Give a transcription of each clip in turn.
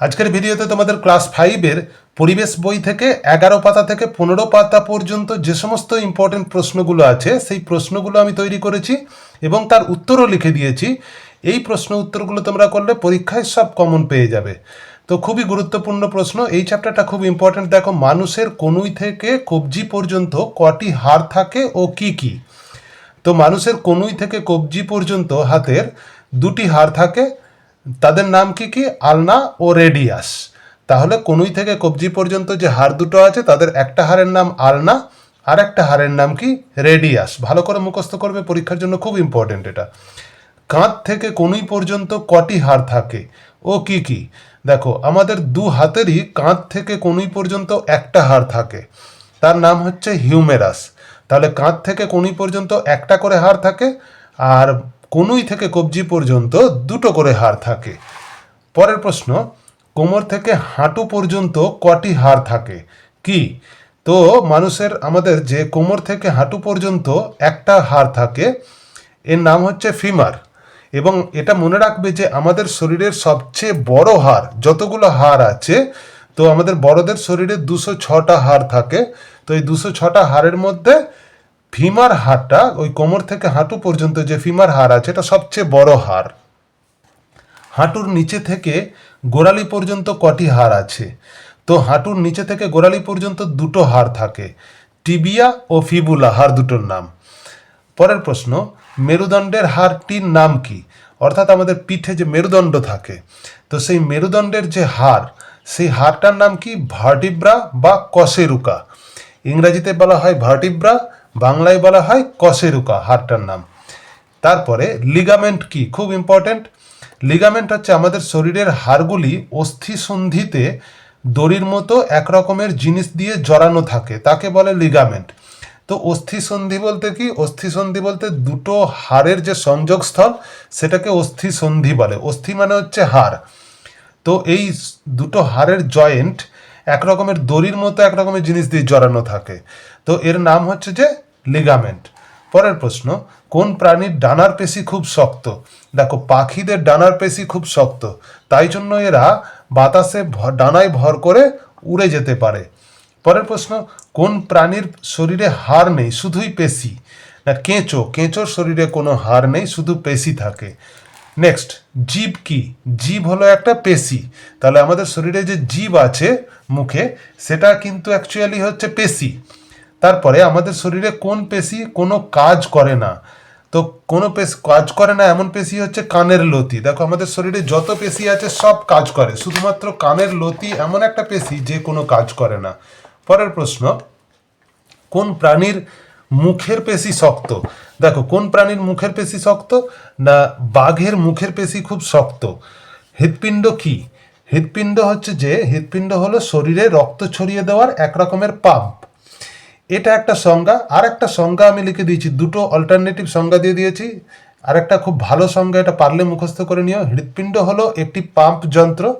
আজকের ভিডিওতে তোমাদের ক্লাস ফাইভের পরিবেশ বই থেকে এগারো পাতা থেকে পনেরো পাতা পর্যন্ত যে সমস্ত ইম্পর্টেন্ট প্রশ্নগুলো আছে, সেই প্রশ্নগুলো আমি তৈরি করেছি এবং তার উত্তরও লিখে দিয়েছি। এই প্রশ্ন উত্তরগুলো তোমরা করলে পরীক্ষায় সব কমন পেয়ে যাবে। তো খুবই গুরুত্বপূর্ণ প্রশ্ন। এই চ্যাপ্টারটা খুব ইম্পর্টেন্ট দেখো, মানুষের কনুই থেকে কবজি পর্যন্ত কটি হাড় থাকে ও কি কি? তো মানুষের কনুই থেকে কবজি পর্যন্ত হাতের দুটি হাড় থাকে তাদের নাম কি কি? আলনা ও রেডিয়াস। তাহলে কনুই থেকে কবজি পর্যন্ত যে হাড় দুটো আছে, তাদের একটা হাড়ের নাম আলনা আর একটা হাড়ের নাম কি? রেডিয়াস। ভালো করে মুখস্থ করবে, পরীক্ষার জন্য খুব ইম্পর্টেন্ট এটা। কাঁধ থেকে কনুই পর্যন্ত কটি হাড় থাকে? ও কি কি? দেখো, আমাদের দু হাতেরই কাঁধ থেকে কনুই পর্যন্ত একটা হাড় থাকে। তার নাম হচ্ছে হিউমেরাস। তাহলে কাঁধ থেকে কনুই পর্যন্ত একটা করে হাড় থাকে, আর কনুই থেকে কবজি পর্যন্ত দুটো করে হাড় থাকে। পরের প্রশ্ন, কোমর থেকে হাঁটু পর্যন্ত কটি হাড় থাকে? কি? তো মানুষের, আমাদের যে কোমর থেকে হাঁটু পর্যন্ত একটা হাড় থাকে, এর নাম হচ্ছে ফিমার। এবং এটা মনে রাখবে যে আমাদের শরীরের সবচেয়ে বড় হাড় যতগুলো হাড় আছে, তো আমাদের বড়দের শরীরে দুশো ছটা হাড় থাকে। তো এই দুশো ছটা হাড়ের মধ্যে ফিমার হারটা ওই কোমর থেকে হাঁটু পর্যন্ত যে ফিমার হার আছে, এটা সবচেয়ে বড় হার হাঁটুর নিচে থেকে গোড়ালি পর্যন্ত কটি হার আছে? তো হাঁটুর নিচে থেকে গোড়ালি পর্যন্ত দুটো হার থাকে, টিবিয়া ও ফিবুলা হার দুটোর নাম। পরের প্রশ্ন, মেরুদণ্ডের হারটির নাম কি? অর্থাৎ আমাদের পিঠে যে মেরুদণ্ড থাকে, তো সেই মেরুদণ্ডের যে হার সেই হারটার নাম কি? ভার্টিব্রা বা কশেরুকা। ইংরাজিতে বলা হয় ভার্টিব্রা বাংলায় বলা হয় কশেরুকা হাড়টার নাম। তারপরে লিগামেন্ট কি? খুব ইম্পর্টেন্ট লিগামেন্ট হচ্ছে আমাদের শরীরের হাড়গুলি অস্থি সন্ধিতে দড়ির মতো এক রকমের জিনিস দিয়ে জড়ানো থাকে, তাকে বলে লিগামেন্ট তো অস্থি সন্ধি বলতে কি? অস্থি সন্ধি বলতে দুটো হাড়ের যে সংযোগস্থল, সেটাকে অস্থি সন্ধি বলে। অস্থি মানে হচ্ছে হাড়। তো এই দুটো হাড়ের জয়েন্ট এক রকমের দড়ির মতো এক রকমের জিনিস দিয়ে জড়ানো থাকে। তো এর নাম হচ্ছে যে লিগামেন্ট পরের প্রশ্ন, কোন প্রাণীর ডানার পেশি খুব শক্ত? দেখো, পাখিদের ডানার পেশি খুব শক্ত। তাই জন্য এরা বাতাসে ডানায় ভর করে উড়ে যেতে পারে। পরের প্রশ্ন, কোন প্রাণীর শরীরে হাড় নেই, শুধুই পেশি? না, কেঁচো। কেঁচোর শরীরে কোনো হাড় নেই, শুধু পেশি থাকে। নেক্সট জীব কি? জীব হলো একটা পেশি। তাহলে আমাদের শরীরে যে জীব আছে মুখে, সেটা কিন্তু অ্যাকচুয়ালি হচ্ছে পেশি। তারপরে আমাদের শরীরে কোন পেশি কোনো কাজ করে না। তো কোনো পেশি, কাজ করে না এমন পেশি হচ্ছে কানের লতি। দেখো, আমাদের শরীরে যত পেশি আছে সব কাজ করে। শুধুমাত্র কানের লতি এমন একটা পেশি যে কোনো কাজ করে না। পরের প্রশ্ন, কোন প্রাণীর মুখের পেশি শক্ত। দেখো, কোন প্রাণীর মুখের পেশি শক্ত না বাঘের মুখের পেশি খুব শক্ত? হৃৎপিণ্ড কি? হৃৎপিণ্ড হচ্ছে যে, হৃৎপিণ্ড হলো শরীরে রক্ত ছড়িয়ে দেওয়ার এক রকমের পাম্প। এটা একটা সংজ্ঞা। আর একটা সংজ্ঞা আমি লিখে দিয়েছি, দুটো অল্টারনেটিভ সংজ্ঞা দিয়ে দিয়েছি। আর একটা খুব ভালো সংজ্ঞা, এটা পারলে মুখস্থ করে নিও। হৃৎপিণ্ড হলো একটি পাম্প যন্ত্র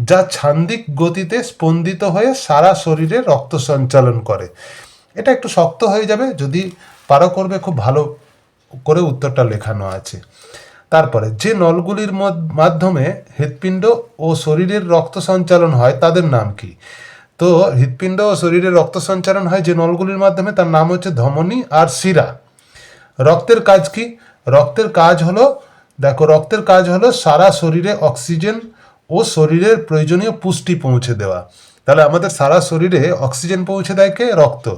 যা ছান্দিক গতিতে স্পন্দিত হয়ে সারা শরীরে রক্ত সঞ্চালন করে। এটা একটু শক্ত হয়ে যাবে, যদি পারো করবে, খুব ভালো করে উত্তরটা লেখানো আছে। তারপরে, যে নলগুলির মাধ্যমে হৃৎপিণ্ড ও শরীরের রক্ত সঞ্চালন হয়, তাদের নাম কি? তো, হৃৎপিণ্ড ও শরীরে রক্ত সঞ্চালন হয় যে নলগুলির মাধ্যমে, তার নাম হচ্ছে ধমনী আর শিরা। রক্তের কাজ কি? রক্তের কাজ হলো, দেখো, রক্তের কাজ হলো সারা শরীরে অক্সিজেন ও শরীরের প্রয়োজনীয় পুষ্টি পৌঁছে দেওয়া। তাহলে আমাদের সারা শরীরে অক্সিজেন পৌঁছে দেয় কে? রক্ত।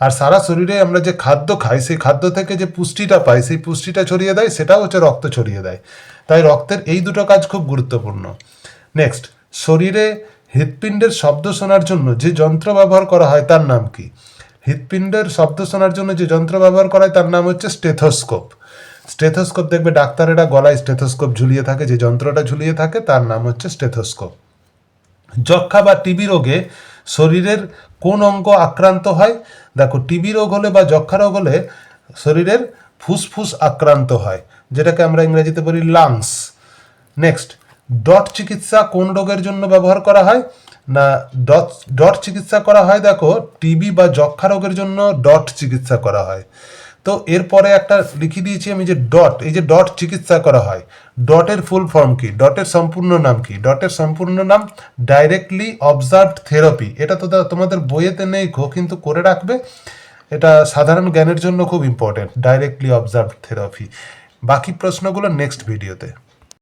আর সারা শরীরে আমরা যে খাদ্য খাই, সেই খাদ্য থেকে যে পুষ্টিটা পাই, সেই পুষ্টিটা ছড়িয়ে দেয়, সেটাও হচ্ছে রক্ত ছড়িয়ে দেয়। তাই রক্তের এই দুটো কাজ খুব গুরুত্বপূর্ণ। নেক্সট শরীরে হৃৎপিণ্ডের শব্দ শোনার জন্য যে যন্ত্র ব্যবহার করা হয়, তার নাম কি? হৃৎপিণ্ডের শব্দ শোনার জন্য যে যন্ত্র ব্যবহার করা হয়, তার নাম হচ্ছে স্টেথোস্কোপ। স্টেথোস্কোপ দেখবে ডাক্তারেরা গলায় স্টেথোস্কোপ ঝুলিয়ে থাকে, যে যন্ত্রটা ঝুলিয়ে থাকে, তার নাম হচ্ছে স্টেথোস্কোপ। যক্ষা বা টিবি রোগে শরীরের কোন অঙ্গ আক্রান্ত হয়? দেখো, টিবি রোগ হলে বা যক্ষা রোগ হলে শরীরের ফুসফুস আক্রান্ত হয়, যেটাকে আমরা ইংরেজিতে বলি লাংস নেক্সট ডট চিকিৎসা কোন রোগের জন্য ব্যবহার করা হয়? না, ডট ডট চিকিৎসা করা হয়, দেখো, টিবি বা যক্ষা রোগের জন্য ডট চিকিৎসা করা হয়। তো এরপরে একটা লিখে দিয়েছি আমি যে ডট এই যে ডট চিকিৎসা করা হয়। ডটের ফুল ফর্ম কি? ডটের সম্পূর্ণ নাম কি? ডটের সম্পূর্ণ নাম ডাইরেক্টলি অবজার্ভড থেরাপি এটা তো তোমাদের বইয়েতে নেই গো, কিন্তু করে রাখবে। এটা সাধারণ জ্ঞানের জন্য খুব ইম্পর্টেন্ট ডাইরেক্টলি অবজার্ভড থেরাপি বাকি প্রশ্নগুলো নেক্সট ভিডিওতে